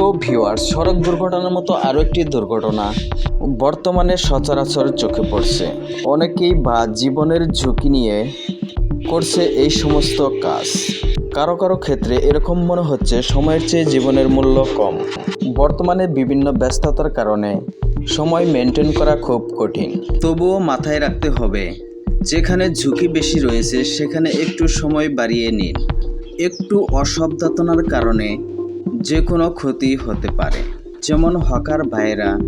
তো ভিউয়ার্স সড়ক দুর্ঘটনার মতো আরও একটি দুর্ঘটনা বর্তমানে সচরাচর চোখে পড়ছে। অনেকেই বা জীবনের ঝুঁকি নিয়ে করছে এই সমস্ত কাজ। কারও কারও ক্ষেত্রে এরকম মনে হচ্ছে সময়ের চেয়ে জীবনের মূল্য কম। বর্তমানে বিভিন্ন ব্যস্ততার কারণে সময় মেনটেন করা খুব কঠিন। তবুও মাথায় রাখতে হবে, যেখানে ঝুঁকি বেশি রয়েছে সেখানে একটু সময় বাড়িয়ে নিন। একটু অসাবধানতার কারণে যে কোনো ক্ষতি হতে পারে। যেমন হকার ভাইরা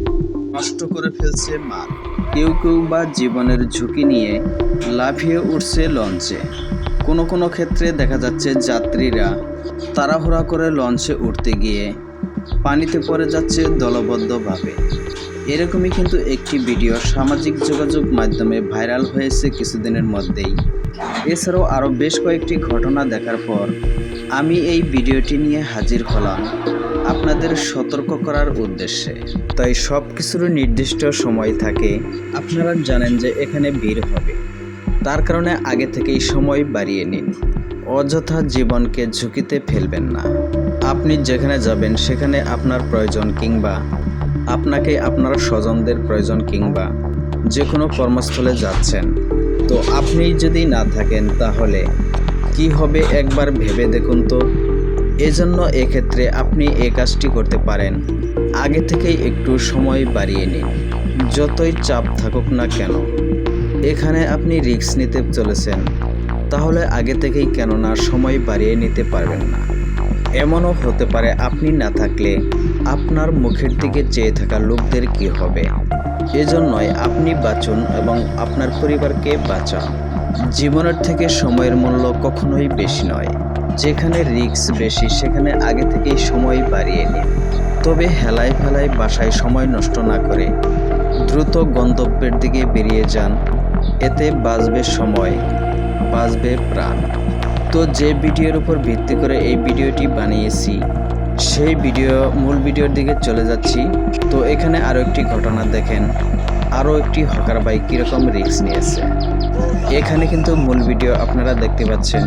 নষ্ট করে ফেলছে মাল। কেউ কেউ বা জীবনের ঝুঁকি নিয়ে লাফিয়ে উঠছে লঞ্চে। কোনো কোনো ক্ষেত্রে দেখা যাচ্ছে যাত্রীরা তাড়াহুড়া করে লঞ্চে উঠতে গিয়ে পানিতে পড়ে যাচ্ছে দলবদ্ধভাবে। এরকমই কিন্তু একটি ভিডিও সামাজিক যোগাযোগ মাধ্যমে ভাইরাল হয়েছে কিছুদিনের মধ্যেই। এছাড়াও আরও বেশ কয়েকটি ঘটনা দেখার পর আমি এই ভিডিওটি নিয়ে হাজির হলাম আপনাদের সতর্ক করার উদ্দেশ্যে। তাই সব কিছুর নির্দিষ্ট সময় থাকে। আপনারা জানেন যে এখানে ভিড় হবে। তার কারণে আগে থেকেই সময় বাড়িয়ে নিন। অযথা জীবনকে ঝুঁকিতে ফেলবেন না। আপনি যেখানে যাবেন, সেখানে আপনার প্রয়োজন কিংবা আপনাকে আপনার স্বজনদের প্রয়োজন কিংবা যে কোনো কর্মস্থলে যাচ্ছেন। তো আপনি যদি না থাকেন, তাহলে কি হবে একবার ভেবে দেখুন তো। এজন্য এক্ষেত্রে আপনি এই কাজটি করতে পারেন। আগে থেকেই একটু সময় বাড়িয়ে নিন। যতই চাপ থাকুক না কেন। এখানে আপনি রিস্ক নিতে চলেছেন। তাহলে আগে থেকেই কেননা সময় বাড়িয়ে নিতে পারবেন না। এমনও হতে পারে আপনি না থাকলে আপনার মুখের দিকে চেয়ে থাকা লোকদের কি হবে? এজন্যই আপনি বাঁচুন এবং আপনার পরিবারকে বাঁচান। জীবনের থেকে সময়ের মূল্য কখনোই বেশি নয়। যেখানে রিস্ক বেশি, সেখানে আগে থেকেই সময় বাড়িয়ে নিন। তবে হেলায় ফেলায় বাসায় সময় নষ্ট না করে দ্রুত গন্তব্যের দিকে বেরিয়ে যান। এতে বাঁচবে সময়, বাঁচবে প্রাণ। তো যে ভিডিওর উপর ভিত্তি করে এই ভিডিওটি বানিয়েছি, সেই ভিডিও, মূল ভিডিওর দিকে চলে যাচ্ছি। তো এখানে আরও একটি ঘটনা দেখেন। আরও একটি হকার বাইক কীরকম রিস্ক নিয়েছে। এখানে কিন্তু মূল ভিডিও আপনারা দেখতে পাচ্ছেন।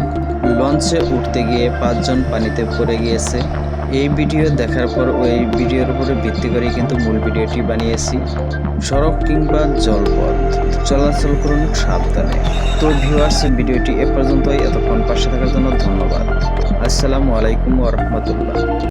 লঞ্চে উঠতে গিয়ে পাঁচজন পানিতে পড়ে গিয়েছে। এই ভিডিও দেখার পর ওই ভিডিওর উপরে ভিত্তি করে কিন্তু মূল ভিডিওটি বানিয়েছি। সড়ক কিংবা জলপথ। চলাচল করুন সাবধানে। তো ভিউয়ার্স ভিডিওটি এ পর্যন্তই। এতক্ষণ পাশে থাকার জন্য ধন্যবাদ। আসসালামু আলাইকুম ওরহমতুল্লাহ